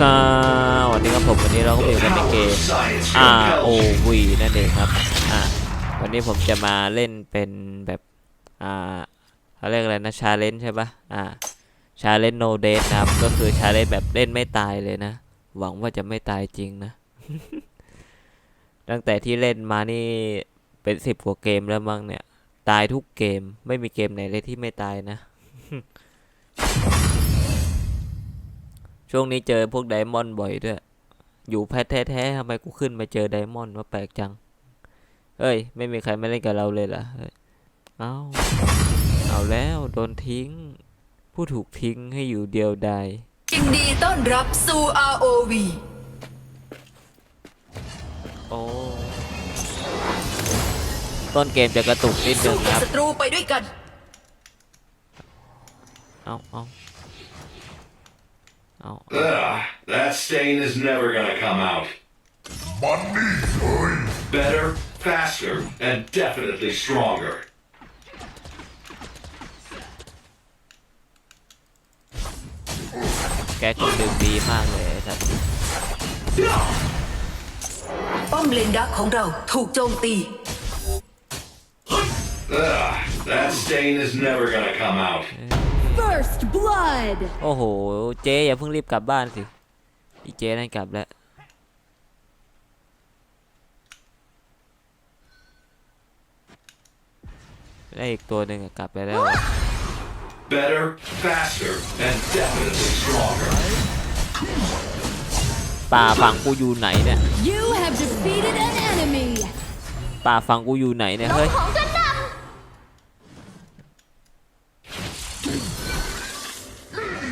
สวัสดีครับผมวันนี้เราก็มาอยู่กันในเกม ROV นั่นเองครับอ่าวันนี้ผมจะมาเล่นเป็นแบบอ่าเขาเรียกอะไรนะชาเลนจ์ใช่ปะอ่าชาเลนจ์ no death นะครับก็คือชาเลนจ์แบบเล่นไม่ตายเลยนะ หวังว่าจะไม่ตายจริงนะ ตั้งแต่ที่เล่นมานี่เป็นสิบกว่าเกมแล้วมั้งเนี่ย ตายทุกเกมไม่มีเกมไหนเลยที่ไม่ตายนะ ช่วงนี้เจอพวกไดมอนด์บ่อยด้วย อยู่แพทแท้ๆทำไมกูขึ้นมาเจอไดมอนด์ว่าแปลกจัง เอ้ย ไม่มีใครมาเล่นกับเราเลยเหรอเฮ้ยเอาเอาแล้วโดนทิ้ง ผู้ถูกทิ้งให้อยู่เดียวดายยินดีต้อนรับสู่ ROV โอ้ต้นเกมจะกระตุกนิดนึสู้งกับครับ ศัตรูไปด้วยกัน เอาเอา เอา Ugh, that stain is never gonna come out. Better, faster, and definitely stronger. แกคนดึงดีมากเลยไอ้สัตว์ป้อมเลนดักของเราถูกโจมตี Ugh, that stain is never gonna come out. First blood! โอ้โห เจ๊อย่าเพิ่งรีบกลับบ้านสิ อีเจ๊นั่นกลับแล้ว ได้อีกตัวหนึ่งอะกลับไปแล้วอะ Better, faster, and definitely stronger. ป่าฝั่งกูอยู่ไหนเนี่ย You have defeated an enemy! ป่าฝั่งกูอยู่ไหนเนี่ย เฮ้ย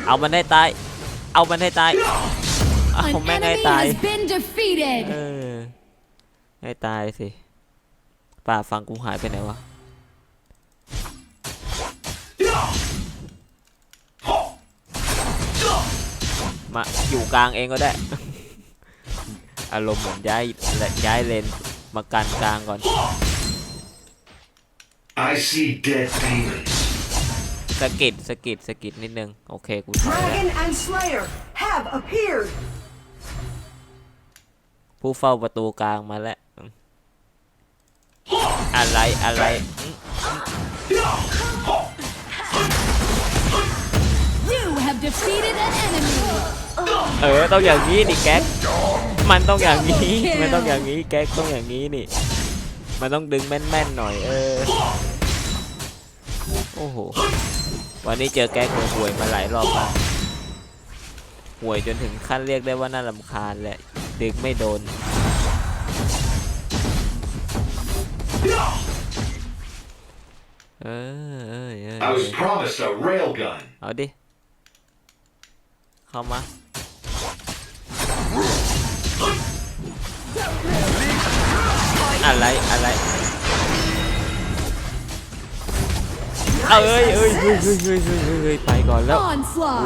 เอามันให้ตาย เอามันให้ตายเอา An แม่งให้ enemy ตาย has been defeated! เออให้ตายสิป่าฝั่งกูหายไปไหนวะมาอยู่กลางเองก็ได้ อารมณ์เหมือนย้ายย้ายเลนมากันกลางก่อน I see dead demons. สะกิด สะกิดสะกิดนิดนึง โอเคกูใช้แล้ว Dragon and Slayer have appeared. ผู้เฝ้าประตูกลางมาแล้วอืมอะไรอะไรอืม You have defeated an enemy! เออต้องอย่างนี้ดิแก๊กมันต้องอย่างนี้มันต้องอย่างนี้แก๊กต้องอย่างนี้นี่ มันต้องดึงแม่นๆหน่อยเออโอ้โห วันนี้เจอแก๊กห่วยๆมาหลายรอบมากห่วยจนถึงขั้นเรียกได้ว่าน่ารำคาญแหละดึงไม่โดน เออเออเออ I was promised a railgun. เอาดิ เข้ามา อะไร อะไร เอาเอ้ยเอ้ยเฮ้ยเฮ้ยเฮ้ยเฮ้ยเฮ้ยเฮ้ยไปก่อนแล้วโอ้ Onslaught!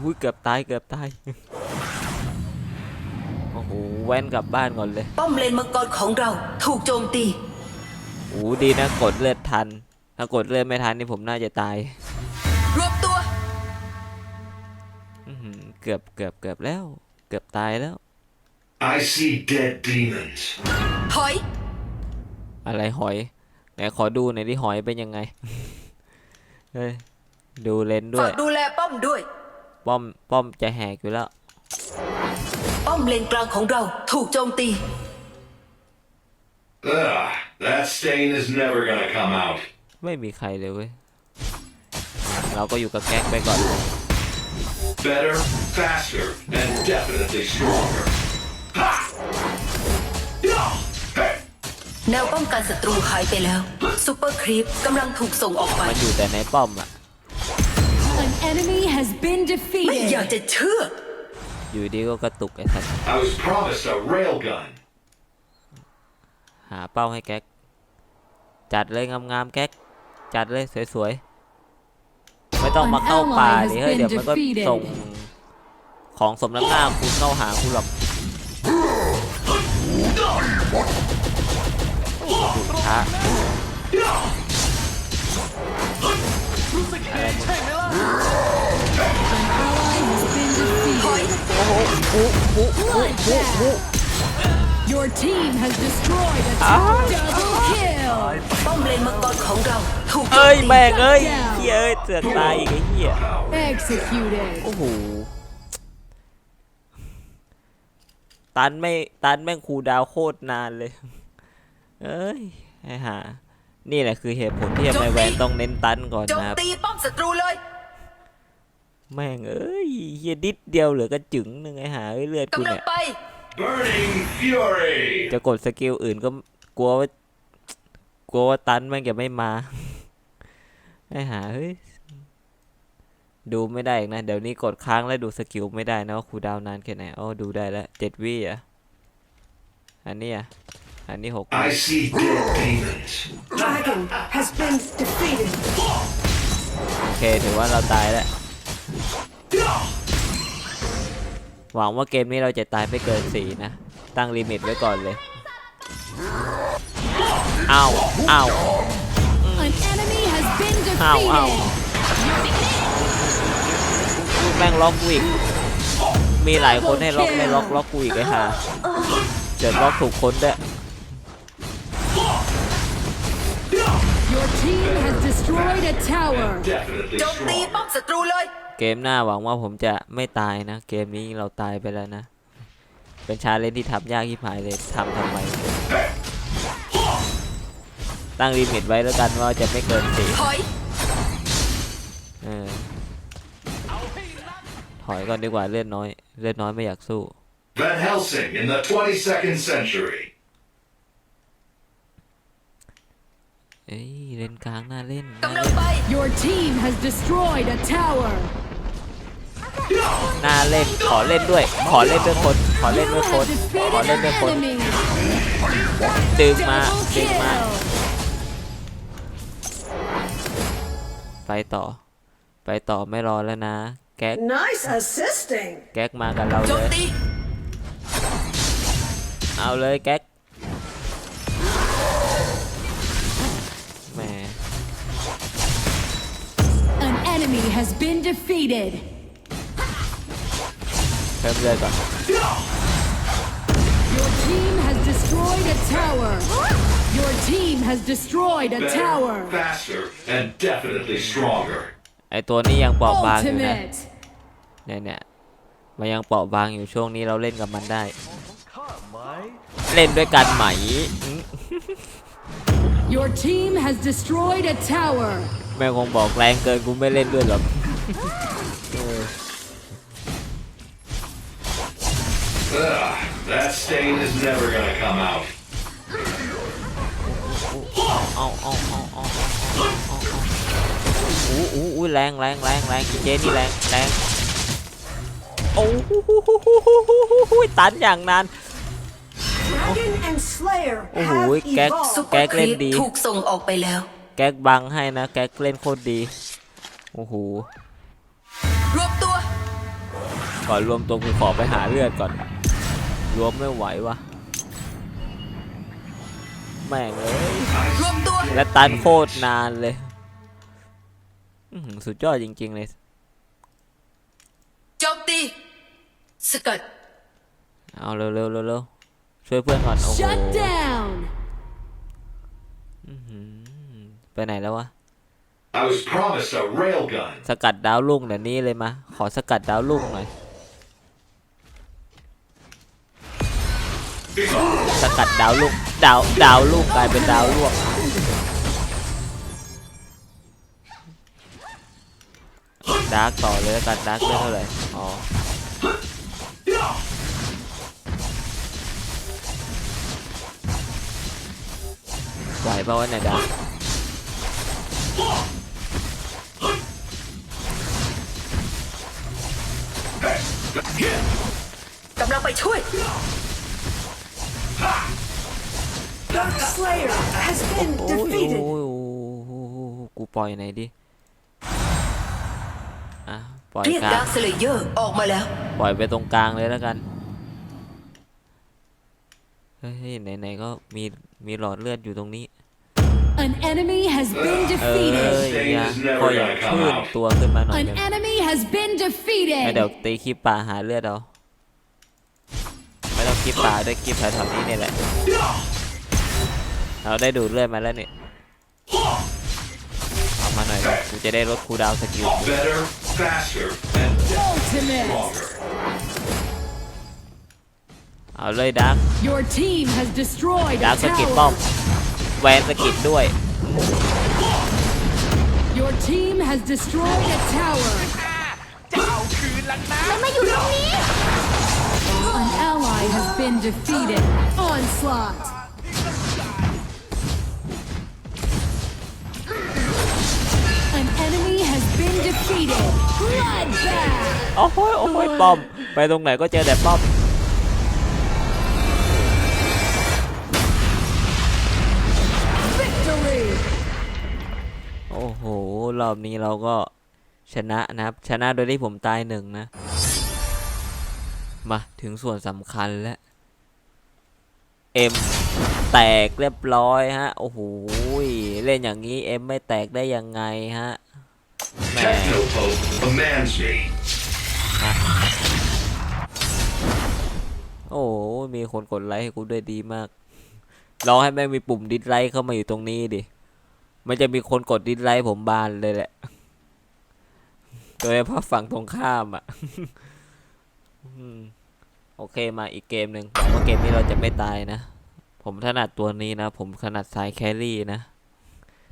โหเกือบตายเกือบตาย โอ้โหแว่นกลับบ้านก่อนเลย ป้อมเลนมังกรของเราถูกโจมตี โอ้โหดีนะกดเลือดทัน ถ้ากดเลือดไม่ทันนี่ผมน่าจะตายรวบตัว อื้อหือเกือบเกือบเกือบแล้ว เกือบตายแล้ว I see dead demons. ถอย อะไรหอยไหนขอดูหน่อยที่หอยเป็นยังไง เฮ้ยดูเลนส์ด้วฝายกดูแลป้อมด้วย ป้อมป้อมจะแหกอยู่แล้ว ป้อมเลนกลางของเราถูกโจมตี Ugh, that stain is never gonna come out. ไม่มีใครเลยเว้ยเราก็อยู่กับแก๊กไปก่อน Better, faster, and definitely stronger. แนวป้องกันศัตรูหายไปแล้วซูเปอร์ครีปกำลังถูกส่งออกไป มันอยู่แต่ในป้อมอะ An enemy has been ไม่อยาก defeated! จะเชื่อ อยู่ดีก็กระตุกไอ้สัตว์ I was promised a railgun. หาเป้าให้แก๊ก จัดเลยงามๆแก๊ก จัดเลยสวยๆ ไม่ต้องมาเข้าป่าดิเฮ้ยเดี๋ยวมันก็ส่งของสมน้ำหน้าคุณเข้าหาคุณหรอก ดูช้าอะไรมึง An ally has been defeated! ถอย Bloodbath. Your team has destroyed a tower. Double kill. ป้อมเลนมังกรของเราถูกโจเอ้มยตีแม่งเอ้ยเฮียเอ้ยเสือกตายอีกไอ้เฮีย Executed. โอ้โห ตันไม่ตันแม่งคูลดาวน์โคตรนานเลย เอ้ยไอ้ห่านี่แหละคือเหตุผลที่ทำไมแวนต้องเน้นตันก่อนโจมนะครับ ตีป้อมศัตรูเลยแม่งเอ้ยเฮียดิดเดียวเหลือกระจึงหนึ่งไอ้ห่าเอ้ยเลือดกูกำลังเนี่ย ไป Burning Fury! จะกดสกิลอื่นก็กลัวว่ากลัวว่าตันแม่งจะไม่มาไอ้ห่าเฮ้ยดูไม่ได้อีกนะ เดี๋ยวนี้กดค้างแล้วดูสกิลไม่ได้นะว่าคูลดาวน์นานแค่ไหนอ๋อดูได้แล้วเจ็ดวิอะอันนี้อะ อันนี้หก I see dead demons. Dragon has been defeated. โอเคถือว่าเราตายแล้ว หวังว่าเกมนี้เราจะตายไม่เกินสี่นะ ตั้งลิมิตไว้ก่อนเลยอ้าวอ้าว An enemy has been Ow, ow. defeated. แม่งล็อกกูอีก มีหลายคนให้ล็อกไม่ล็อกล็อกกูอีกไอ้ห่าเจอล็อกถูกคนด้วย Your team has destroyed a tower. Definitely โจมตี strong. ป้อมศัตรูเลย เกมหน้าหวังว่าผมจะไม่ตายนะ เกมนี้เราตายไปแล้วนะ เป็นชาเลนจ์ที่ทำยากที่หายเลยทำทำไม ตั้งลิมิตไว้แล้วกันว่าจะไม่เกินสี่ถอย เออถอยก่อนดีกว่าเลือดน้อย เลือดน้อยไม่อยากสู้ Van Helsing in the 22nd century. เอ้ยเล่นกลางน่าเล่นน่ากำลังเล่นไป Your team has destroyed a tower. น่าเล่นขอเล่นด้วย ขอเล่นด้วยคน ขอเล่น You ด้วยคน have ขอ defeated เล่น an ด้วยคน enemy. ดึงมา Double ดึงมา kill. ไปต่อ ไปต่อไม่รอแล้วนะ แก๊ก Nice assisting. แก๊กมากับเราโจเลมย ตีเอาเลยแก๊ก been defeated. เพิ่มเลือดก่อน Your team has destroyed a tower. Your team has destroyed a Better, tower. faster, and definitely stronger. ไอตัวนี้ยังเปราะบางอยู่นะ Ultimate. เนี่ยเนี่ยมันยังเปราะบางอยู่ช่วงนี้เราเล่นกับมันได้ เล่นด้วยกันไหมอืม Your team has destroyed a tower. แม่งคงบอกแรงเกินกูไม่เล่นด้วยหรอกเออ Ugh, that stain is never gonna come out. เอาเอาเอาเอาเอาเอาเอาอู้อู้อู้แรงแรงแรงแรงเจนี่แรงแรงโอ้โหตันอย่างนาน Dragon and Slayer Oh, have ui, các- ซุ evolved. ปเปอร์ครีปแก๊กเล่นดี ถูกส่งออกไปแล้ว แก๊กบังให้นะ แก๊กเล่นโคตรดี โอ้โหรวบตัว ก่อนรวมตัวกูขอไปหาเลือดก่อน รวมไม่ไหววะแม่งเลยรวมตัวและตันโคตรนานเลยอื้อหือสุดยอดจริง ๆ เลยโจมตีสกัดเอาเร็วๆเร็วๆช่วยเพื่อนก่อนโอ้โห Shut down. ไปไหนแล้ววะ I was promised a railgun. สกัดดาวลุ่งเดี๋ยวนี้เลยมาขอสกัดดาวลุ่งหน่อย สกัดดาวลุ่งดาวดาวลุ่งกลายเป็นดาวลวกดาร์กต่อเลยกันดาร์กได้เท่าไหร่อ๋อไหวป่าวะเนี่ยดาร์กกำลังไปช่วย Dark Slayer has been โอ้ยโอ้ย defeated. โอ้ยกูปล่อยไหนดิ อะ ปล่อยเรียกกลาดางร์คสเลเยอร์ออกมาแล้ว ปล่อยไปตรงกลางเลยแล้วกัน เฮ้ย ไหนๆ ก็มีมีหลอดเลือดอยู่ตรงนี้ An enemy has been เอ้ย defeated. อย่าพออยากชื่นตัวขึ้นมาหน่อย An หนึง enemy has been แล้ว defeated. เดี๋ยวตีคลิปป่าหาเลือดเอา คลิปป่าด้วยคลิปแถวๆนี้นี่แหละ เราได้ดูดเลือดมาแล้วนี่เอามาหน่อยเลยกูจะได้ลดคูลดาวน์สกิล Better, faster, and Ultimate. stronger. เอาเลยดัก Your team has destroyed ดั a กสกิดป้อม tower. แวนสกิดด้วย Your team has destroyed a tower. แล้วมาอยู่ตรงนี้ An ally has been defeated. Onslaught. An enemy has been defeated. Bloodbath. โอ้โหโอ้โหป้อม ไปตรงไหนก็เจอแต่ป้อม Victory. โอ้โห รอบนี้เราก็ชนะนะครับ ชนะโดยที่ผมตายหนึ่งนะ มาถึงส่วนสำคัญแล้วเอ็มแตกเรียบร้อยฮะ โอ้โหเล่นอย่างนี้เอ็มไม่แตกได้ยังไงฮะแหม Technopope commands me. โอ้โหมีคนกดไลค์ให้กูด้วยดีมากรอให้แม่งมีปุ่มดิสไลค์เข้ามาอยู่ตรงนี้ดิ มันจะมีคนกดดิสไลค์ผมบานเลยแหละ โดยเฉพาะฝั่งตรงข้ามอะอืม โอเคมาอีกเกมหนึ่งหวังว่าเกมนี้เราจะไม่ตายนะ ผมถนัดตัวนี้นะ ผมถนัดสายแครี่นะ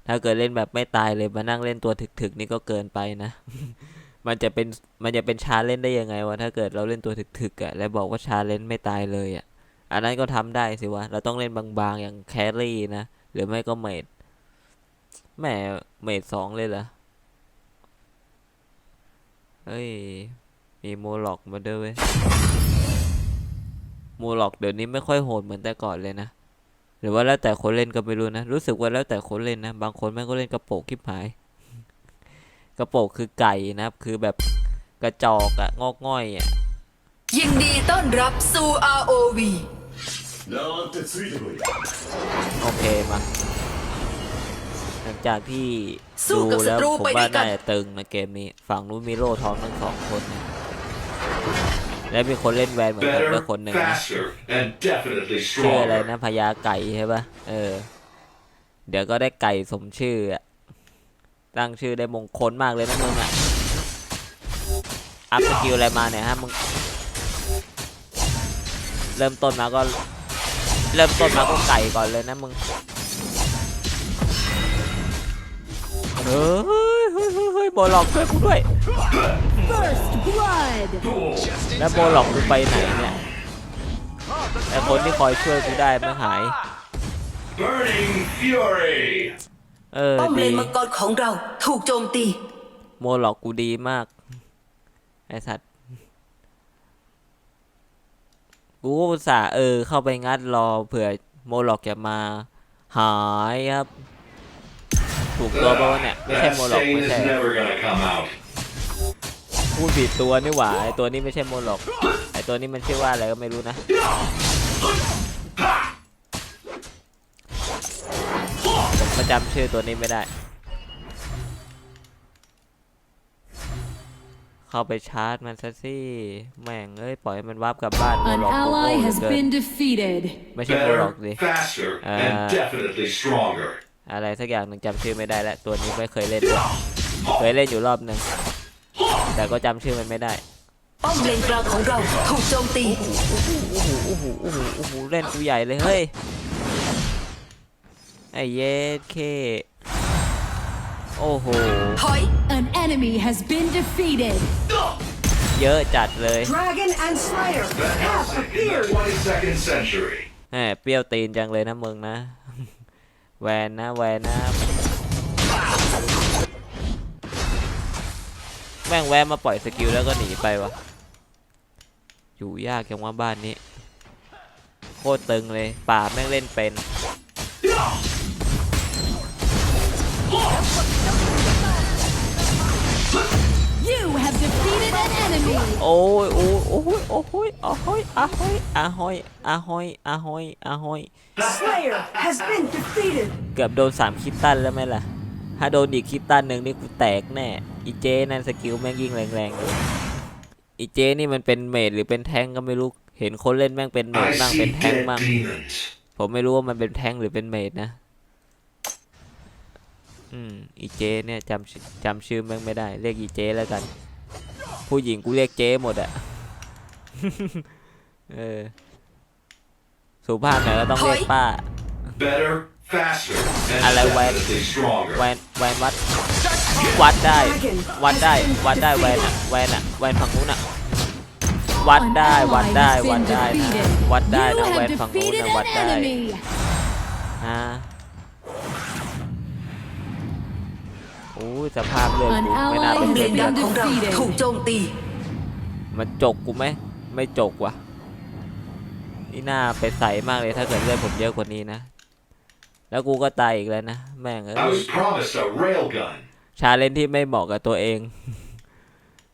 ถ้าเกิดเล่นแบบไม่ตายเลยมานั่งเล่นตัวถึกๆนี่ก็เกินไปนะ มันจะเป็นมันจะเป็นชาเล่นได้ยังไงวะถ้าเกิดเราเล่นตัวถึกๆอะแล้วบอกว่าชาเล่นไม่ตายเลยอะ อันนั้นก็ทำได้สิวะเราต้องเล่นบางๆอย่างแครี่นะหรือไม่ก็เมดแหมเมดสองเลยเหรอเฮ้ย มีโมล็อกมาด้วยเว้ยโมล็อกเดี๋ยวนี้ไม่ค่อยโหดเหมือนแต่ก่อนเลยนะ หรือว่าแล้วแต่คนเล่นก็ไม่รู้นะ รู้สึกว่าแล้วแต่คนเล่นนะ บางคนแม่งก็เล่นกระโปรงคลิปหาย กระโปรงคือไก่นะครับ คือแบบกระจอกอะงอกง่อยอะยินดีต้อนรับสู่ ROV โอเคมา หลังจากที่สู้ดูกับศัแล้วตรูผมไปด้ว่าวยกัน น่าจะตึงนะเกมนี้ ฝั่งนู้นมีโล่ทองทั้งสองคนนะ และมีคนเล่นแวนเหมือนผมด้วย Better, คนหนึ่งนะ faster, and definitely ชื่ออะไร stronger. นะพญาไก่ใช่ปะเออ เดี๋ยวก็ได้ไก่สมชื่ออะตั้งชื่อได้มงคลมากเลยนะมึงอะอัพสกิลอะไรมาเนี่ยฮะมึงเริ่มต้นมาก็ เริ่มต้นมาก็ไก่ก่อนเลยนะมึงเฮ้ยเฮ้ยเฮ้ยเฮ้ยโบล็อกช่วยกูด้วย First blood. แล้วโบล็อกกูไปไหนเนี่ยไอคนที่คอยช่วยกูได้มันหาย Burning Fury! เออป้อมเลดีนมังกรของเราถูกโจมตี โมหลอกกูดีมาก ไอสัตว์ กูอุตส่าห์เออ เข้าไปงัดรอเผื่อโมหลอกจะมา หายครับ ถูกตัวปะวะเนี่ย ไม่ใช่ That โมหลอก stain ไม่ is ใช่ never gonna come out. พูดผิดตัวนี่หว่าไอตัวนี้ไม่ใช่โมหลอกไอตัวนี้มันชื่อว่าอะไรก็ไม่รู้นะผมก็จำชื่อตัวนี้ไม่ได้ เข้าไปชาร์จมันซะสิแม่งเอ้ยปล่อยให้มันวาร์ปกลับบ้านโม An หลอกโกโก้ ally เหลือ has เกิน been defeated. ไม่ใช่โมหลอก Better, ดิ faster, Uh, and definitely stronger. อะไรสักอย่างหนึ่งจำชื่อไม่ได้แล้วตัวนี้ไม่เคยเล่นด้วยเคยเล่นอยู่รอบหนึ่ง แต่ก็จำชื่อมันไม่ได้ ป้อมเลนกลางของเราถูกโจมตี โอ้โหโอ้โหโอ้โหโอ้โหเล่นกูใหญ่เลยเฮ้ย ไอ้เย็ดเค โอ้โห ถอย An enemy has been defeated. เยอะจัดเลย Dragon and Slayer The have Helsing in the appeared. 22nd century. แหมเปรี้ยวตีนจังเลยนะมึงนะ แวนนะแวนนะ แม่งแวะมาปล่อยสกิลแล้วก็หนีไปวะ อยู่ยากจังว่าบ้านนี้ โคตรตึงเลย ป่าแม่งเล่นเป็น You have defeated an enemy. โอ้ยโอ้ยโอ้ยโอ้ยอาหอยอาหอยอาหอยอาหอยอาหอยอาหอย Slayer has been defeated. เกือบโดนสามคิตตันแล้วไหมล่ะ ถ้าโดนอีกคิตตันหนึ่งนี่กูแตกแน่ อีเจนั่นสกิลแม่งยิงแรงๆเลยอีเจนี่มันเป็นเมดหรือเป็นแทงก์ก็ไม่รู้ เห็นคนเล่นแม่งเป็นเมด I บ้างเป็น see แท้ง dead บ้าง demons. ผมไม่รู้ว่ามันเป็นแท้งหรือเป็นเมดนะ อืม อีเจเนี่ยจำชื่อจำชื่อแม่งไม่ได้ เรียกอีเจแล้วกัน ผู้หญิงกูเรียกเจหมดอะเออ สุภาพหน่อยก็ต้องเรียกป้า Better, faster, and I like when- definitely stronger. แวนแวนวัด วัดได้ วัดได้ วัดได้แวนอะแวนอะแวนฝั่งนู้นอะวัด An ได้ วัด ally ได้ has วัด been ได้นะ defeated. วัดได้ You นะแวน have ฝั่งนู้น defeated นะวัด an ได้ enemy. ฮะโอ้ยสภาพเลือด An กูไม่น่า ally เป็นเลเลือดนเลืดัอดกของเรา defeated ถูกโจมตี มันจกกูไหม ไม่จกว่ะ นี่น่าไปใส่มากเลยถ้าเกิดเลือดผมเยอะกว่านี้นะ แล้วกูก็ตายอีกแล้วนะ แม่งเอ้ I ย was promised a railgun. ชาเลนจ์ที่ไม่เหมาะกับตัวเอง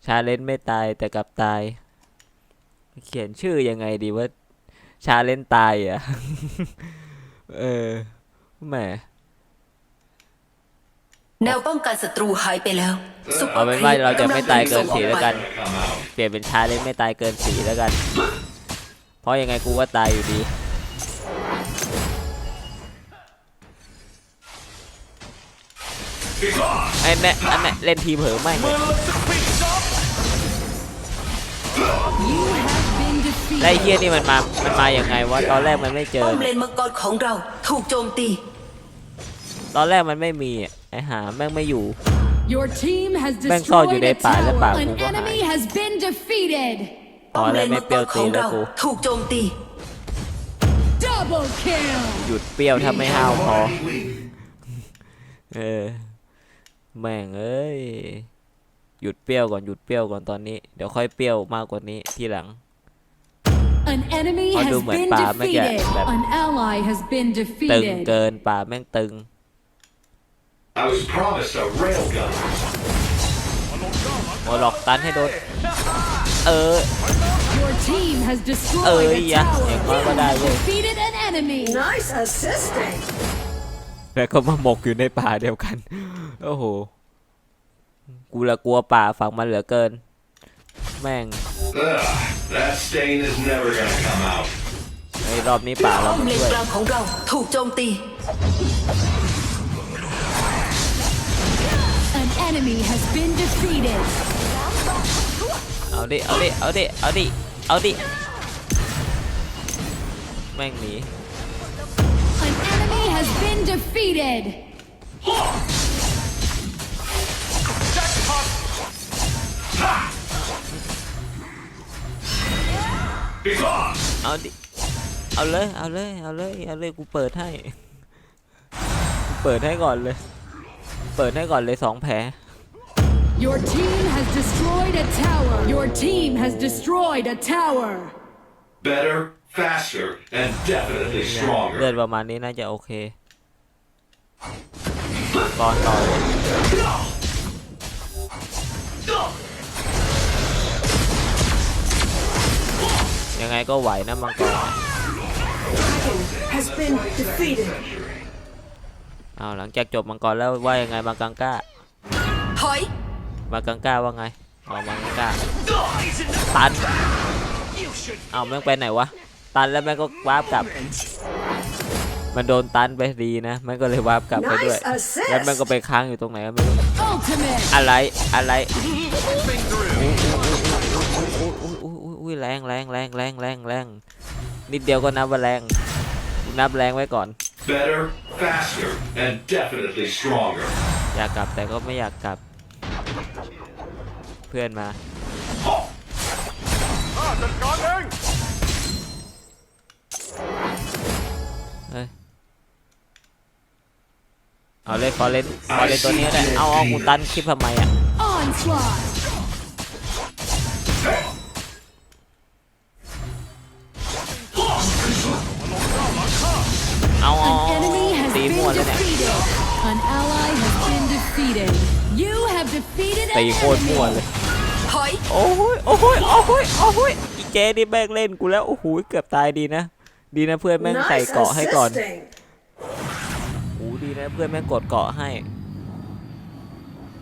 ชาเลนจ์ไม่ตายแต่กลับตาย เขียนชื่อยังไงดีว่า ชาเลนจ์ตายอะ เออแหมแนวป้องกันศัตรูหายไปแล้วซุปเปอเอาร์เป็นคว่ารีปเราจะกำลัไม่งตายถูเกินส่งสีออกแล้วไปกัน Gonna come out. เปลี่ยนเป็นชาเลนจ์ไม่ตายเกินสีแล้วกัน เพราะยังไงกูก็ตายอยู่ดี ไอ้แน่อันแน่เล่นทีมเผลอไม่งเลย You have been defeated. แล้วไอ้เฮียนี่มันมา มันมาอย่างไงวะ ตอนแรกมันไม่เจอ ป้อมเลนมังกรของเราถูกโจมตี ตอนแรกมันไม่มีอะไอ้หาแม่งไม่อยู่ Your team has แม่งซ่อนอยู่ destroyed ใน a ป่าและป่า tower. กู An ก็หาย enemy has been defeated. พอแล้วไม่เปรี้ยวตีแล้วกู ถูกโจมตี Double kill. หยุดเปรี้ยวถ้าไม่ห้าวพอ Already weak. เออ แม่งเอ้ย หยุดเปรี้ยวก่อนหยุดเปรี้ยวก่อนตอนนี้ เดี๋ยวค่อยเปรี้ยวมากกว่านี้ทีหลัง An enemy ขอ has ดูเหมือน been ป่าเมื่อกี้ defeated. แบบ An ally has been ตึง defeated. เกินป่าแม่งตึง I was promised a railgun. โอหลอกตันให้โดน เออ Your team has Ờ, destroyed a dạ, tower. em nói You vào đây have đi. defeated an enemy. Nice assisting. แล้วก็มาหมกอยู่ในป่าเดียวกัน โอ้โห กูละกลัวป่าฝั่งมันเหลือเกิน แม่ง Ugh, that stain is never gonna come out. ไอ้รอบนี้ป่าเราป้อมไม่เลนช่วยกลางของเราถูกโจมตี An enemy has been defeated. เอาดิ เอาดิ เอาดิ เอาดิ เอาดิ แม่งหนี An enemy has been defeated. Be gone. เอาดิ เอาเลย เอาเลย เอาเลย เอาเลย กูเปิดให้กูเปิดให้ก่อนเลย เปิดให้ก่อนเลยสองแผล Your team has destroyed a tower. Your team has destroyed a tower. Better, faster, and definitely เลือ stronger. ดประมาณนี้น่าจะโอเคก่อนต่อเลยยังไงก็ไหวนะมังกร Dragon has been defeated. เอาหลังจากจบมังกรแล้วว่ายังไงมากังก้าถอยมากังก้าว่าไงเอามากังก้าตันเอาแม่งไปไหนวะ ตันแล้วแม่งก็วาร์ปกลับ มันโดนตันไปดีนะแม่งก็เลยวาร์ปกลับไปด้วย Nice แล้วแม่ง assist. ก็ไปค้างอยู่ตรงไหนก็ไม่รู้ Ultimate. อะไรอะไรอุ้ยอุ้ยอุ้ยอุ้ยอุ้ยแรงแรงแรงแรงแรงแรงนิดเดียวก็นับว่าแรงกูนับแรงไว้ก่อน Better, faster, and definitely stronger. อยากกลับแต่ก็ไม่อยากกลับ เพื่อนมาเฮ้ เอาเลยฟอเรนฟอเรนตัวนี้ก็ได้เอาเอากูตันคลิปทำไมอะ Onslaught. เอาเอา An เอา enemy has ตี been มั่วแล้วเนี่ย defeated. An ally has been defeated. You have defeated ตี an โคตรมั่วเล enemy. ยถอยโอ้ยโอ้ยโอ้ยโอ้ยอีเจนี่แม่งเล่นกูแล้วโอ้โหเกือบตายดีนะ ดีนะเพื่อนแม่งใส่ Nice เกาะให้ก่อน assisting. โอ้ ดีนะเพื่อนแม่งกดเกาะให้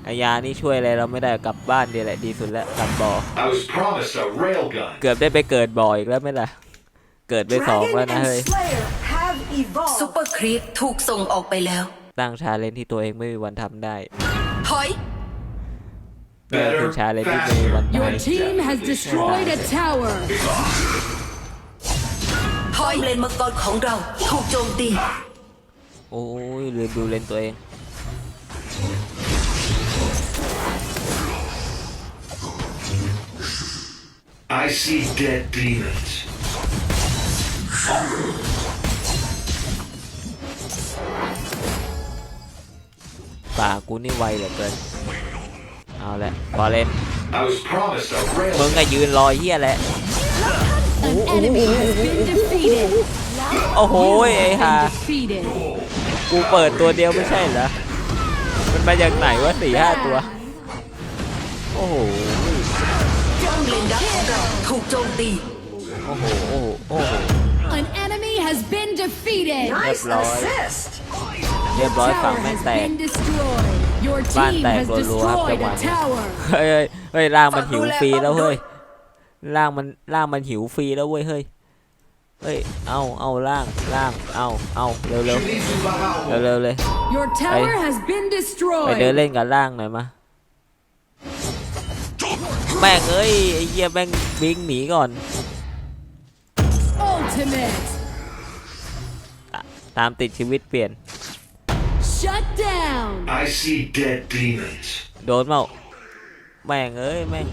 ไอยานี่ช่วยอะไรเราไม่ได้กลับบ้านดีแหละดีสุดแล้วกลับบ่อ I was promised a railgun. เกือบได้ไปเกิดบ่ออีกแล้วไหมล่ะ เกิดไปสอง Dragon แล้วนะ and เฮ้ย Slayer have ซูเปอ evolved. ร์ครีปถูกส่งออกไปแล้วตั้งชาเลนจ์ที่ตัวเองไม่มีวันทำได้ถอยนี่คือ Better, ชาเลนจ์ที่ไม่มีวัน faster, ได้ Your and team has definitely destroyed a stronger. tower. ถอยเลนมังกรของเราถูกโจมตี โอ้ยลืมดูเลนตัวเอง I see dead demons. ป่ากูนี่ไวเหลือเกิน เอาละพอเล่น I was promised a มึง railgun. ก็ยืนรอเฮียแหละ An enemy has been defeated. โอ้โหไอ้ห่า Been defeated. กูเปิดตัวเดียวไม่ใช่เหรอ มันมาจากไหนวะสี่ห้าตัว โอ้โห ป้อมเลนดักของเราถูกโจมตี โอ้โห โอ้โห โอ้โห An enemy has been defeated. Nice Lord. assist. เรียบร้อย ฝั่ง Tower แม่ง has แตก been destroyed. Your บ้าน team แตก has รัวๆครับจัง destroyed หวะ a เนี้ย tower. เฮ้ยเฮ้ยเฮ้ยร่างมันหิวฟรีแล้วเฮ้ยร่างมันร่างมันหิวฟรีแล้วเว้ยเฮ้ย เฮ้ย เอา เอาร่างร่าง เอา เอาเร็วเร็วเร็วเร็วๆเลย Your tower has been ไปเดิน destroyed. เล่นกับร่างหน่อยมา แม่งเอ้ยไอ้เหี้ยแม่งบิงหนีก่อน Ultimate. ตามติดชีวิตเปลี่ยน Shut down. I see dead demons. โดนเมาแม่งเอ้ยแม่ง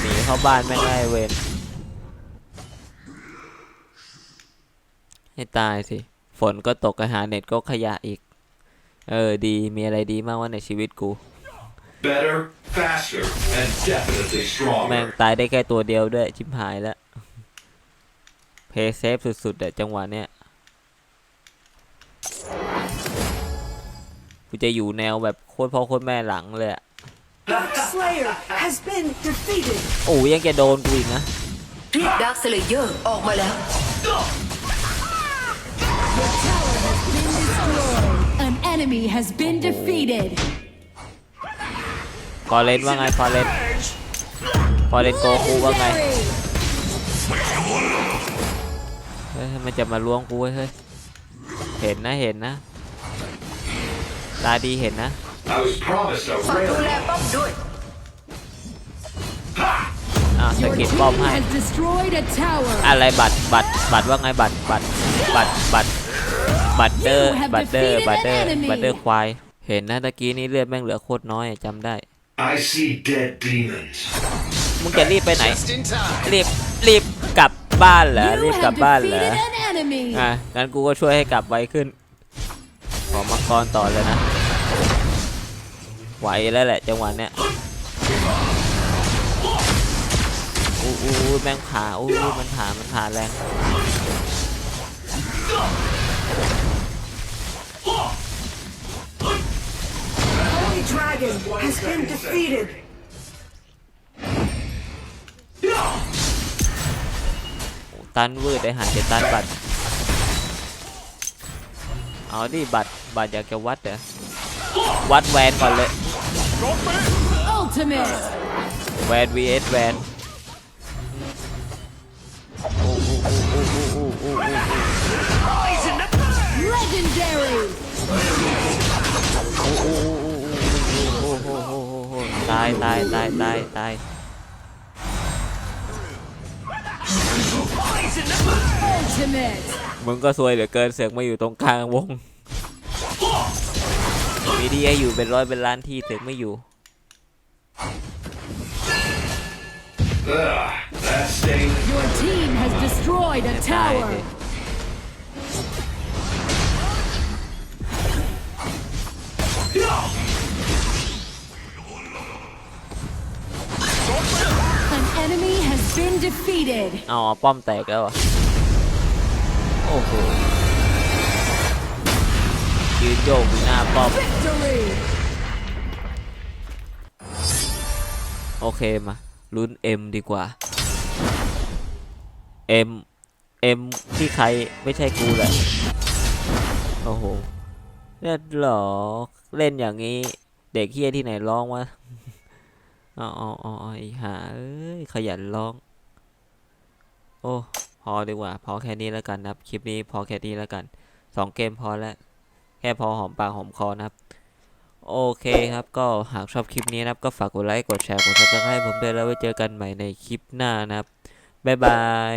หนีเข้าบ้านแม่งไล่เวน ให้ตายสิ ฝนก็ตกกระหาเน็ตก็ขยะอีก เออดีมีอะไรดีมากวะในชีวิตกู Better, faster, and definitely แม่ง stronger. ตายได้แค่ตัวเดียวด้วยชิบหายแล้ว เพย์เซฟสุดๆอะจังหวะเนี้ยกูจะอยู่แนวแบบโคตรพ่อโคตรแม่หลังเลยอะ Dark Slayer has been defeated. โอ้ยังจะโดนกูอีกนะเรียกดักสเลเยอร์ออกมาแล้ว Been destroyed. An enemy has been defeated. ฟอเรนว่าไงฟอเรนฟอเรนโกคูว่าไง Legendary. เฮ้ยมันจะมาล้วงกูเว้ยเฮ้ยเห็นนะเห็นนะตาดีเห็นนะ I was promised a ฝากดูแล railgun. ป้อมด้วย อ่าส Your กิด team ป้อมให้ has destroyed a tower. อะไรบัตรบัตรบัตรว่าไงบัตรบัตรบัตรบัตร บัตรเดอร์ You have บัตรเดอร์ defeated บัตรเดอร์ an enemy บัตรเดอร์ควายเห็นนะตะกี้นี้เลือดแม่งเหลือโคตรน้อยอะจำได้ I see dead demons. มึงจะรีบไปไหน รีบรีบกลับบ้านเหรอ You รีบกลับ have บ้านเหรอ defeated an enemy. อะงั้นกูก็ช่วยให้กลับไวขึ้น ขอมังกรต่อเลยนะ ไหวแล้วแหละจังหวะเนี้ยอู้อู้อู้แม่งผ่าอู้อู้มันผ่ามันผ่าแรง Holy Dragon has been defeated. ตันวืดได้หาเจ็ดตันบัตร เอาดิบัตรบัตรอยากจะวัดเหรอ วัดแวนก่อนเลย Ultimate. แวน vs แวนอู้อู้อู้อู้อู้อู้อู้ Legendary. โอ้โหโอ้โหโอ้โหโอ้ โหตายตายตายตายตาย Ultimate. มึงก็ซวยเหลือเกินเสือกมาอยู่ตรงกลางวงมีที่ให้อยู่เป็นร้อยเป็นล้านที่เสือกไม่อยู่ Ugh, that stain. Your team has destroyed a ตาย tower. An enemy has been defeated. เอาอะป้อมแตกแล้วอะโอ้โหยืนโยกอยู่หน้าป้อม Victory. โอเคมาลุ้น M ดีกว่า M M ที่ใครไม่ใช่กูแหละ โอ้โหเล่นหรอ เล่นอย่างนี้ เด็กเฮี้ยที่ไหนร้องวะอ๋ออ๋อไอหาเอ้ยขยันร้อง โอ้พอดีกว่า พอแค่นี้แล้วกันนะครับ คลิปนี้พอแค่นี้แล้วกันสองเกมพอแล้ว แค่พอหอมปากหอมคอนะครับ โอเคครับ ก็หากชอบคลิปนี้นะครับ ก็ฝากกดไลค์ กดแชร์ กดซับสไครต์ผมด้วยแล้วไว้เจอกันใหม่ในคลิปหน้านะครับ บ๊ายบาย